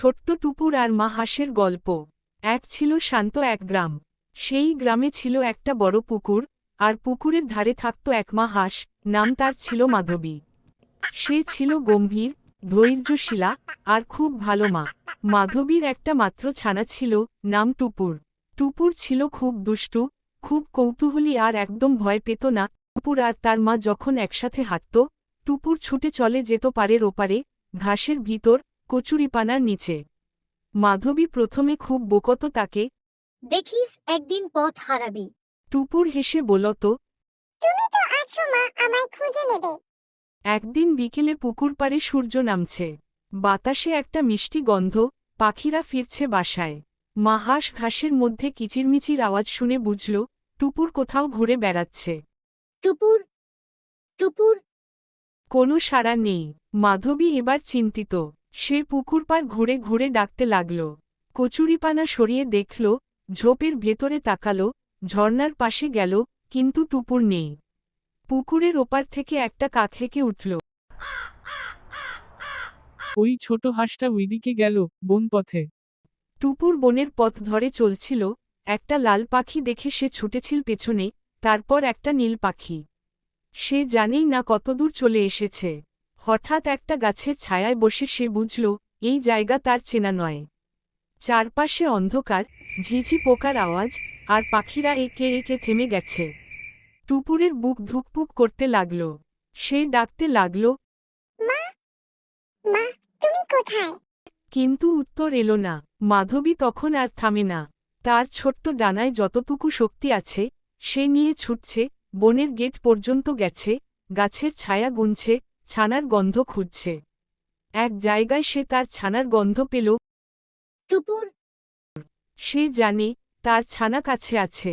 ছোট্ট টুপুর আর মা হাঁসের গল্প। এক ছিল শান্ত এক গ্রাম। সেই গ্রামে ছিল একটা বড় পুকুর, আর পুকুরের ধারে থাকত এক মা হাঁস, নাম তার ছিল মাধবী। সে ছিল গম্ভীর, ধৈর্যশীলা, আর খুব ভালো মা। মাধবীর একটা মাত্র ছানা ছিল, নাম টুপুর। টুপুর ছিল খুব দুষ্টু, খুব কৌতূহলী আর একদম ভয় পেত না। টুপুর আর তার মা যখন একসাথে হাঁটত, টুপুর ছুটে চলে যেত পারের ওপারে ঘাসের ভিতর কচুরিপানার নিচে। মাধবী প্রথমে খুব বকত তাকে দেখিস একদিন পথ হারাবি। টুপুর হেসে বলত তুমি তো আছো মা আমায় খুঁজে নেবে। একদিন বিকেলে পুকুর পাড়ে সূর্য নামছে। বাতাসে একটা মিষ্টি গন্ধ পাখিরা ফিরছে বাসায়। মা হাঁস ঘাসের মধ্যে কিচিরমিচির আওয়াজ শুনে বুঝল টুপুর কোথাও ঘুরে বেড়াচ্ছে। টুপুর টুপুর। কোনো সাড়া নেই। মাধবী এবার চিন্তিত। সে পুকুর পার ঘুরে ঘুরে ডাকতে লাগল। কচুরিপানা সরিয়ে দেখল ঝোপের ভেতরে তাকালো ঝর্নার পাশে গেল কিন্তু টুপুর নেই। পুকুরের ওপার থেকে একটা কাক হেঁকে উঠল। ওই ছোট হাঁসটা ওইদিকে গেল বন পথে। টুপুর বনের পথ ধরে চলছিল একটা লাল পাখি দেখে সে ছুটেছিল পেছনে তারপর একটা নীল পাখি। সে জানেই না কতদূর চলে এসেছে। হঠাৎ একটা গাছের ছায়ায় বসে সে বুঝল এই জায়গা তার চেনা নয়। চারপাশে অন্ধকার ঝিঝি পোকার আওয়াজ আর পাখিরা একে একে থেমে গেছে। টুপুরের বুক ধুকপুক করতে লাগল। সে ডাকতে লাগল কিন্তু উত্তর এলো না। মাধবী তখন আর থামে না। তার ছোট্ট ডানায় যতটুকু শক্তি আছে সে নিয়ে ছুটছে বনের গেট পর্যন্ত গেছে গাছের ছায়া গুনছে ছানার গন্ধ খুঁজছে। এক জায়গায় সে তার ছানার গন্ধ পেল। টুপুর সে জানে তার ছানা কাছে আছে।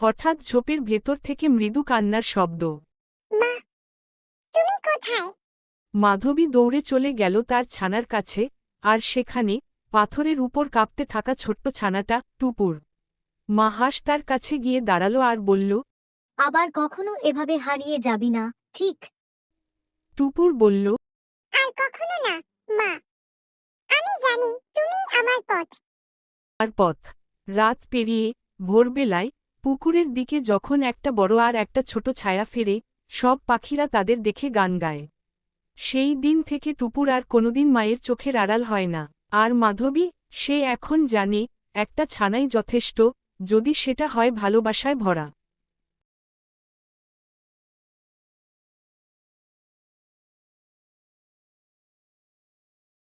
হঠাৎ ঝোপের ভেতর থেকে মৃদু কান্নার শব্দ। মা তুমি কোথায়? মাধবী দৌড়ে চলে গেল তার ছানার কাছে আর সেখানে পাথরের উপর কাঁপতে থাকা ছোট্ট ছানাটা টুপুর। মা হাঁস তার কাছে গিয়ে দাঁড়াল আর বলল আবার কখনো এভাবে হারিয়ে যাবি না ঠিক। টুপুর বলল আর কখনো না মা। আমি জানি তুমি আমার পথ। আর পথ। রাত পেরিয়ে ভোরবেলায় পুকুরের দিকে যখন একটা বড় আর একটা ছোট ছায়া ফেরে সব পাখিরা তাদের দেখে গান গায়। সেই দিন থেকে টুপুর আর কোনোদিন মায়ের চোখের আড়াল হয় না। আর মাধবী সে এখন জানে একটা ছানাই যথেষ্ট যদি সেটা হয় ভালোবাসায় ভরা।